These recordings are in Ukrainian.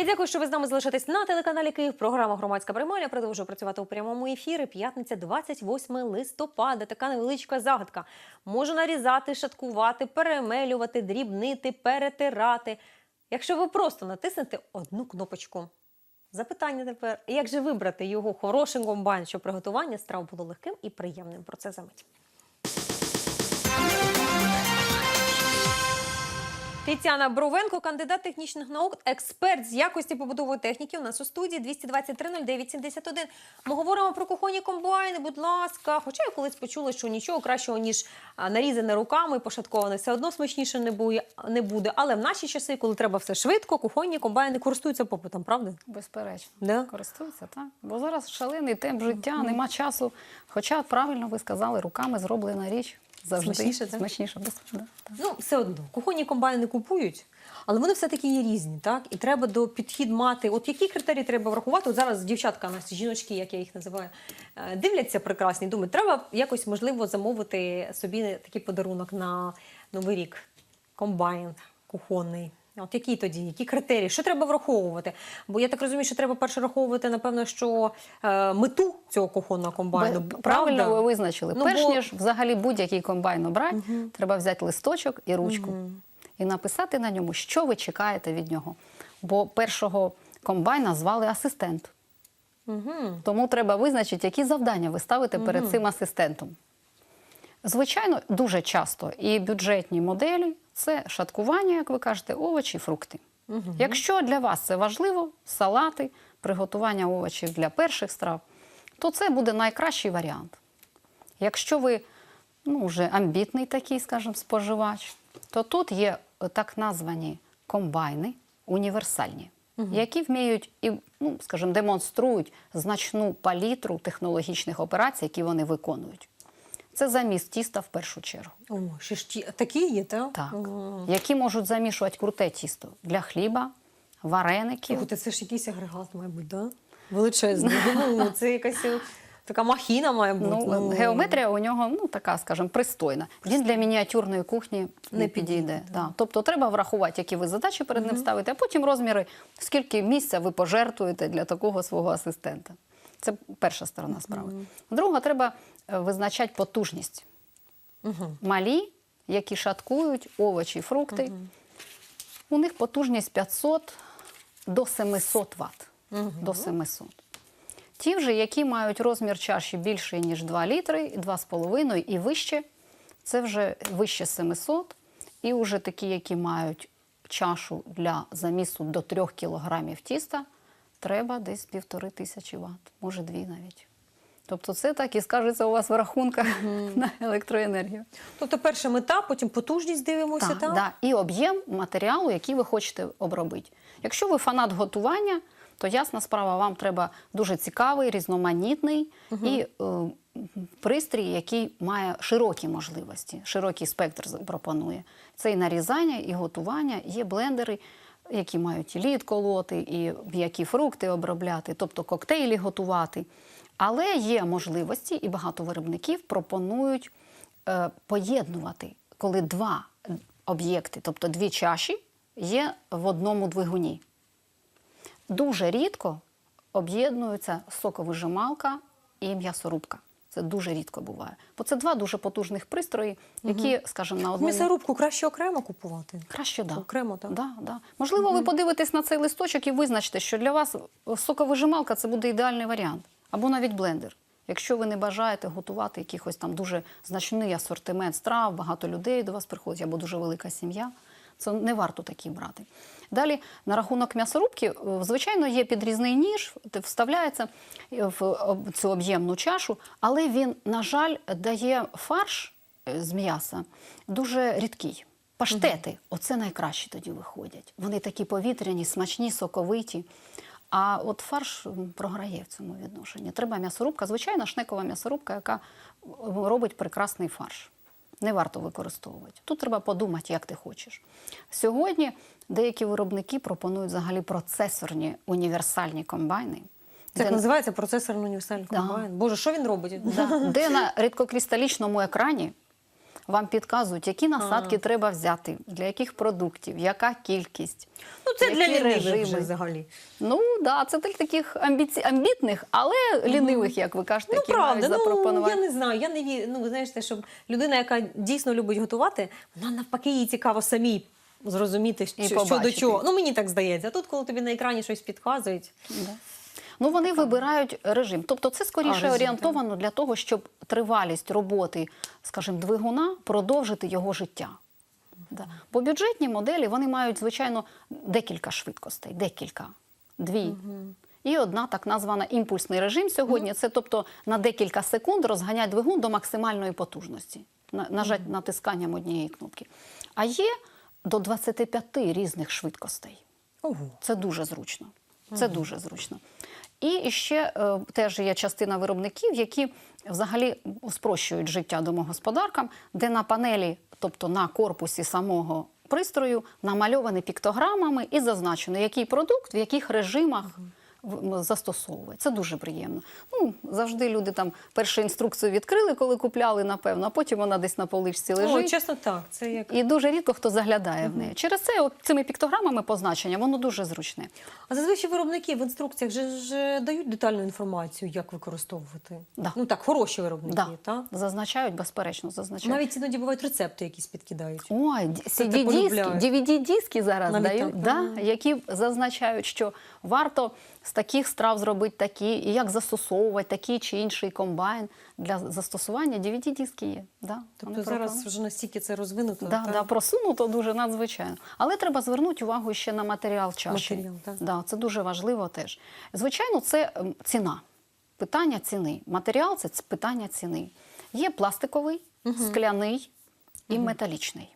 Я дякую, що ви з нами залишаєтесь на телеканалі Київ. Програма Громадська приймальня продовжує працювати у прямому ефірі. П'ятниця, 28 листопада. Така невеличка загадка. Можу нарізати, шаткувати, перемелювати, дрібнити, перетирати. Якщо ви просто натиснете одну кнопочку. Запитання тепер: як же вибрати його хороший комбайн, щоб приготування страв було легким і приємним? Про це за Тетяна Бровенко, кандидат технічних наук, експерт з якості побутової техніки. У нас у студії 223-09-71. Ми говоримо про кухонні комбайни, будь ласка. Хоча я колись почула, що нічого кращого, ніж нарізане руками, пошатковане, все одно смачніше не буде, не буде. Але в наші часи, коли треба все швидко, кухонні комбайни користуються попитом, правда? Безперечно, Да? користуються, так. Бо зараз шалений темп життя, нема часу. Хоча, правильно ви сказали, руками зроблена річ завжди Смачніше, так? смачніше. Без- да. Ну, все одно, кухонні комбайни купують, але вони все-таки є різні, так? І треба до підхід мати. От які критерії треба врахувати? От зараз дівчатка, наші нас жіночки, як я їх називаю, е, дивляться прекрасні. Думають, треба якось можливо замовити собі такий подарунок на Новий рік. Комбайн кухонний. От які тоді, які критерії? Що треба враховувати? Бо я так розумію, що треба перше враховувати, напевно, що е, мету цього кухонного комбайну. Правда? Правильно ви визначили. Ну, Перш бо- ніж взагалі будь-який комбайн обрати, треба взяти листочок і ручку і написати на ньому, що ви чекаєте від нього. Бо першого комбайна звали асистент. Мгм. Тому треба визначити, які завдання ви ставите перед цим асистентом. Звичайно, дуже часто і бюджетні моделі це шаткування, як ви кажете, овочі, фрукти. Якщо для вас це важливо, салати, приготування овочів для перших страв, то це буде найкращий варіант. Якщо ви ну, вже амбітний такий, скажімо, споживач, то тут є е, так названі комбайни універсальні, які вміють і, ну, скажімо, демонструють значну палітру технологічних операцій, які вони виконують. Це заміст тіста в першу чергу. О, ще ж ті, такі є, так? Так. О. Які можуть замішувати круте тісто для хліба, вареників. Слухайте, це ж якийсь агрегат, мабуть, да? Величезний. Ну, це якась е, така махіна має бути. Ну, геометрія у нього ну така, скажімо, пристойна. Він для мініатюрної кухні не, Не підійде. підійде, Да. Тобто треба врахувати, які ви задачі перед ним ставите, а потім розміри, скільки місця ви пожертвуєте для такого свого асистента. Це перша сторона справи. Друга, треба е, визначати потужність. Малі, які шаткують овочі, фрукти. У них потужність 500 до 700 Вт. До 700. Ті вже, які мають розмір чаші більший, ніж 2 літри, 2,5 і вище, це вже вище 700. І вже такі, які мають чашу для замісу до 3 кілограмів тіста, треба десь півтори тисячі Вт, може дві навіть. Тобто це так і скажеться у вас в рахунках на електроенергію. Тобто перша мета, потім потужність дивимося, так? Так, да. І об'єм матеріалу, який ви хочете обробити. Якщо ви фанат готування, то ясна справа, вам треба дуже цікавий, різноманітний і е, пристрій, який має широкі можливості, широкий спектр пропонує. Це і нарізання, і готування, є блендери. Які мають і лід колоти, і м'які фрукти обробляти, тобто коктейлі готувати. Але є можливості, і багато виробників пропонують е, поєднувати, коли два об'єкти, тобто дві чаші, є в одному двигуні. Дуже рідко об'єднуються соковижималка і м'ясорубка. Це дуже рідко буває. Бо це два дуже потужних пристрої, які, скажімо, на одному М'ясорубку краще окремо купувати. краще да. Окремо, так? Да, да. Можливо, ви подивитесь на цей листочок і визначите, що для вас соковижималка це буде ідеальний варіант, або навіть блендер. Якщо ви не бажаєте готувати якихось там дуже значний асортимент страв, багато людей до вас приходять, або дуже велика сім'я, це не варто такі брати. Далі, на рахунок м'ясорубки, е, звичайно, є підрізний ніж, вставляється в цю об'ємну чашу, але він, на жаль, дає фарш е, з м'яса дуже рідкий. Паштети, оце найкраще тоді виходять. Вони такі повітряні, смачні, соковиті. А от фарш програє в цьому відношенні. Треба м'ясорубка, звичайна шнекова м'ясорубка, яка е, робить прекрасний фарш. Не варто використовувати. Тут треба подумати, як ти хочеш. Сьогодні деякі виробники пропонують взагалі процесорні універсальні комбайни. Це де- називається процесорний універсальний Да. комбайн. Боже, що він робить? Да, де на рідкокристалічному екрані вам підказують, які насадки треба взяти, для яких продуктів, яка кількість. Ну, це для які лінивих режими. вже взагалі. Ну да, це для таких амбіці... амбітних, але лінивих, як ви кажете, Ну, які правда, мають ну запропонувати. я не знаю. Я не вірю. Ну, знаєте, щоб людина, яка дійсно любить готувати, вона навпаки їй цікаво самій зрозуміти, що, що до чого. Ну мені так здається. А тут, коли тобі на екрані щось підказують, Да. Ну, вони вибирають режим. Тобто це скоріше режим, орієнтовано для того, щоб тривалість роботи, скажімо, двигуна продовжити його життя. Да. Бо бюджетні моделі вони мають, звичайно, декілька швидкостей, декілька, дві. І одна так названа імпульсний режим сьогодні. Це тобто на декілька секунд розганять двигун до максимальної потужності, на- нажать натисканням однієї кнопки. А є до 25 різних швидкостей. ого. Це дуже зручно. Це дуже зручно. І ще е, теж є частина виробників, які взагалі спрощують життя домогосподаркам, де на панелі, тобто на корпусі самого пристрою, намальовані піктограмами і зазначено, який продукт в яких режимах застосовує. Це дуже приємно. Ну, завжди люди там першу інструкцію відкрили, коли купляли, напевно, а потім вона десь на поличці О, чесно, так. Це як І дуже рідко хто заглядає в неї. Через це от цими піктограмами позначення воно дуже зручне. а зазвичай виробники в інструкціях же ж дають детальну інформацію, як використовувати. Да. Ну так, хороші виробники, Да. так? Зазначають, безперечно, зазначають. Навіть іноді бувають рецепти, якісь підкидають. Ой, д- Це CD-диски. DVD-диски зараз Навіть дають, так, да, які зазначають, що варто з таких страв зробити такі, і як застосовувати такий чи інший комбайн для застосування. DVD-диски є. Да, Тобто зараз вже настільки це розвинуто. Да, так? да, просунуто дуже надзвичайно. Але треба звернути увагу ще на матеріал чаші. Матеріал, так. Да, це дуже важливо теж. Звичайно, це ціна. Питання ціни. Матеріал це питання ціни. Є пластиковий, скляний і металічний.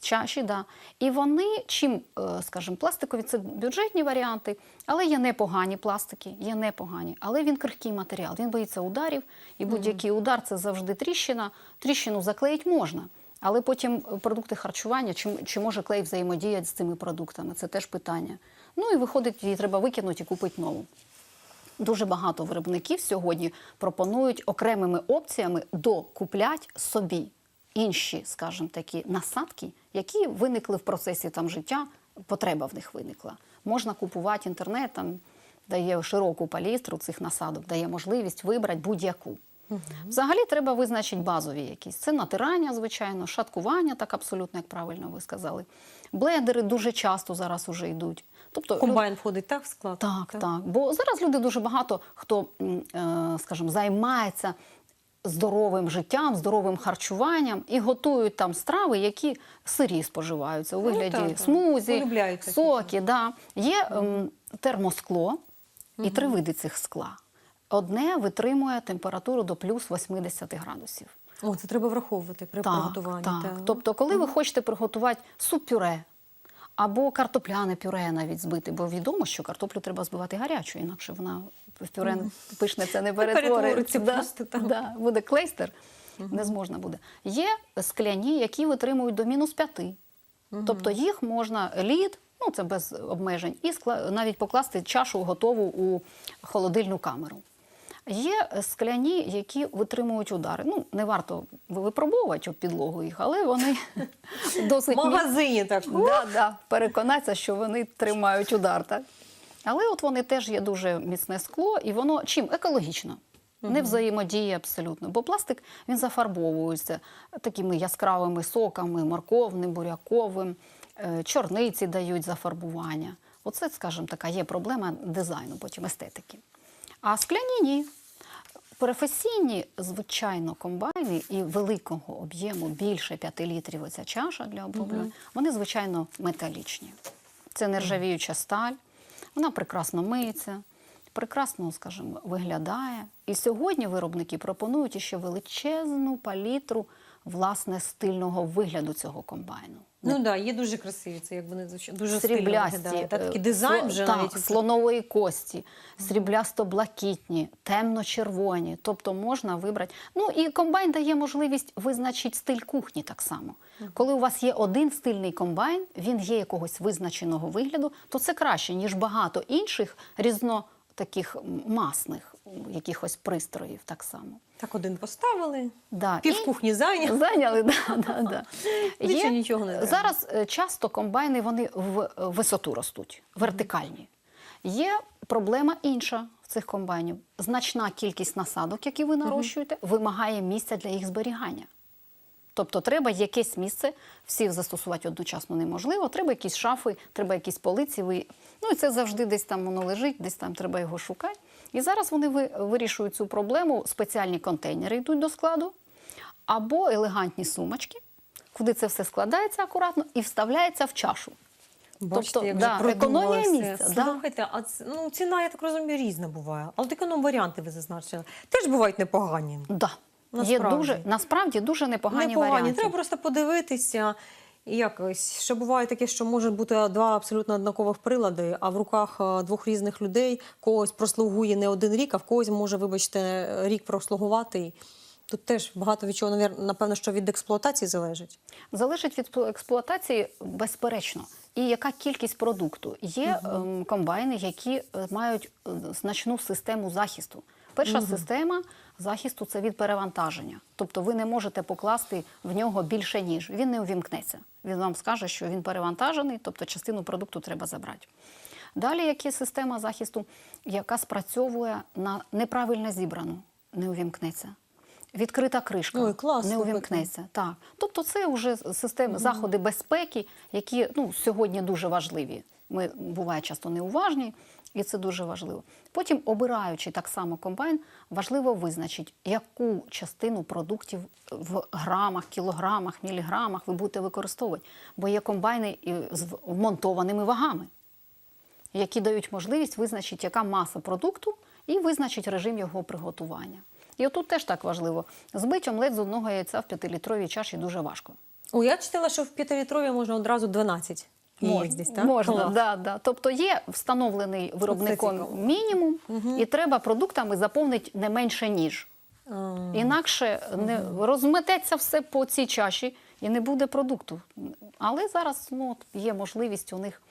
Чаші, да. І вони, чим, е, скажімо, пластикові це бюджетні варіанти, але є непогані пластики, є непогані. Але він крихкий матеріал, він боїться ударів, і будь-який удар це завжди тріщина. Тріщину заклеїть можна. Але потім продукти харчування, чи, чи може клей взаємодіяти з цими продуктами, це теж питання. Ну і виходить, її треба викинути і купити нову. Дуже багато виробників сьогодні пропонують окремими опціями докуплять собі інші, скажімо, такі насадки, які виникли в процесі там життя, потреба в них виникла. Можна купувати інтернет, там дає широку палістру цих насадок, дає можливість вибрати будь-яку. Взагалі треба визначити базові якісь. Це натирання, звичайно, шаткування, так абсолютно, як правильно ви сказали. Блендери дуже часто зараз уже йдуть. Тобто люд- Комбайн входить так в склад? так, так. Бо зараз люди дуже багато хто, е, скажімо, займається здоровим життям, здоровим харчуванням і готують там страви, які сирі споживаються у Ну, вигляді так, так. смузі, соки. Да. Є ем, термоскло і три види цих скла. Одне витримує температуру до плюс 80 градусів. О, це треба враховувати при Так, приготуванні. так. Тобто, коли ви хочете приготувати суп-пюре або картопляне пюре навіть збити, бо відомо, що картоплю треба збивати гарячу, інакше вона в пюре пишне це не перетвориться. Да, да, буде клейстер, не зможна буде. Є скляні, які витримують до мінус п'яти. Тобто їх можна лід, ну це без обмежень, і навіть покласти чашу готову у холодильну камеру. Є скляні, які витримують удари. Ну, не варто випробовувати об підлогу їх, але вони досить В магазині так. Да, да, переконатися, що вони тримають удар. Так? Але от вони теж є дуже міцне скло, і воно чим екологічно. Не взаємодіє абсолютно. Бо пластик він зафарбовується такими яскравими соками, морковним, буряковим, е, чорниці дають зафарбування. Оце, скажімо, така є проблема дизайну, потім естетики. А скляні ні. Професійні, звичайно, комбайни і великого об'єму більше 5 літрів оця чаша для оброблення, вони, звичайно, металічні. Це нержавіюча сталь, вона прекрасно миється, прекрасно, скажімо, виглядає. І сьогодні виробники пропонують іще величезну палітру власне стильного вигляду цього комбайну. Ну так, да, є дуже красиві, це як вони дуже Сріблясті, виглядає. Та, е, такий дизайн вже так, навіть. слонової кості, сріблясто-блакитні, темно-червоні. Тобто можна вибрати. Ну і комбайн дає можливість визначити стиль кухні так само. Коли у вас є один стильний комбайн, він є якогось визначеного вигляду, то це краще, ніж багато інших різно таких масних якихось пристроїв так само. Так один поставили, Да. пів і- кухні зайняли. Зайняли, да, да, да. Більше нічого не треба. Зараз е, часто комбайни вони в е, висоту ростуть, вертикальні. Є проблема інша в цих комбайнів. Значна кількість насадок, які ви нарощуєте, вимагає місця для їх зберігання. Тобто треба якесь місце, всіх застосувати одночасно неможливо, треба якісь шафи, треба якісь полиці. Ви... Ну і це завжди десь там воно лежить, десь там треба його шукати. І зараз вони ви- вирішують цю проблему. Спеціальні контейнери йдуть до складу, або елегантні сумочки, куди це все складається акуратно і вставляється в чашу. Бачите, Тобто, як да, же продумали економія місця. Слухайте, а ну, ціна, я так розумію, різна буває. Але от економ варіанти ви зазначили. Теж бувають непогані. Да. Є Насправді. дуже, насправді дуже непогані, непогані. варіанти. Треба просто подивитися. Якось ще буває таке, що може бути два абсолютно однакових прилади, а в руках е, двох різних людей когось прослугує не один рік, а в когось може, вибачте, рік прослугувати. Тут теж багато від чого, напевно, що від експлуатації залежить. Залежить від експлуатації безперечно. І яка кількість продукту? Є ем, комбайни, які е, мають е, значну систему захисту. Перша система захисту це від перевантаження. Тобто ви не можете покласти в нього більше ніж. Він не увімкнеться. Він вам скаже, що він перевантажений, тобто частину продукту треба забрати. Далі як є система захисту, яка спрацьовує на неправильно зібрану, не увімкнеться. Відкрита кришка Ой, клас, не увімкнеться. Так. Тобто це вже системи, заходи безпеки, які ну, сьогодні дуже важливі. Ми буває часто неуважні, і це дуже важливо. Потім, обираючи так само комбайн, важливо визначити, яку частину продуктів в грамах, кілограмах, міліграмах ви будете використовувати. Бо є комбайни з вмонтованими вагами які дають можливість визначити, яка маса продукту, і визначити режим його приготування. І отут теж так важливо. Збити омлет з одного яйця в п'ятилітровій чаші дуже важко. О, я читала, що в п'ятилітрові можна одразу 12. Десь, так? Можна, да, да. Тобто є встановлений виробником мінімум, і треба продуктами заповнити не менше ніж. А. Інакше не розмететься все по цій чаші і не буде продукту. Але зараз ну, є можливість у них,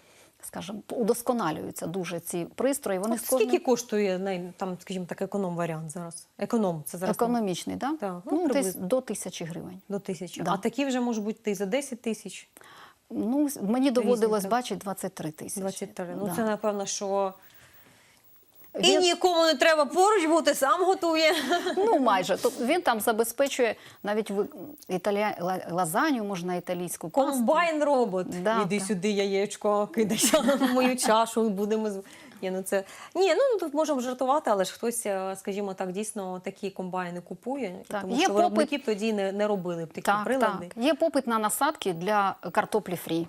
скажімо, удосконалюються дуже ці пристрої. Вони От з кожним- скільки коштує най, там, скажімо так, економ варіант зараз? Економ це зараз Економічний, да? Так, ну, ну, десь до тисячі гривень. до тисячі. Да. А такі вже можуть бути і за 10 тисяч, Ну, мені доводилось Різні, бачити 23 тисячі. 23. Ну Да. це напевно, що і Він- нікому не треба поруч бути, сам готує. Ну, майже. Тобто він там забезпечує навіть в італія... ла- лазанью, можна італійську. Комбайн робот. Да, Іди так. сюди, яєчко, кидайся на мою чашу будемо. Ні, ну це ні, ну тут можемо жартувати, але ж хтось, е, скажімо так, дійсно такі комбайни купує, Так, тому є що попит- виробники б тоді не, не робили б такі Так, прилади. так. Є попит на насадки для картоплі фрі.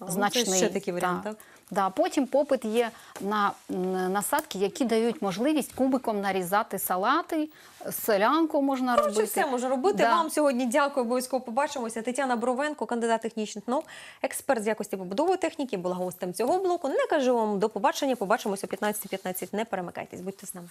А, ну, це ще такий варіант, так? Да. Потім попит є на насадки, які дають можливість кубиком нарізати салати, селянку можна Коротше, робити. все може робити. Да. Вам сьогодні дякую. Обов'язково побачимося. Тетяна Бровенко, кандидат технічних наук, експерт з якості побудової техніки, була гостем цього блоку. Не кажу вам до побачення. Побачимося о 15.15. Не перемикайтесь, будьте з нами.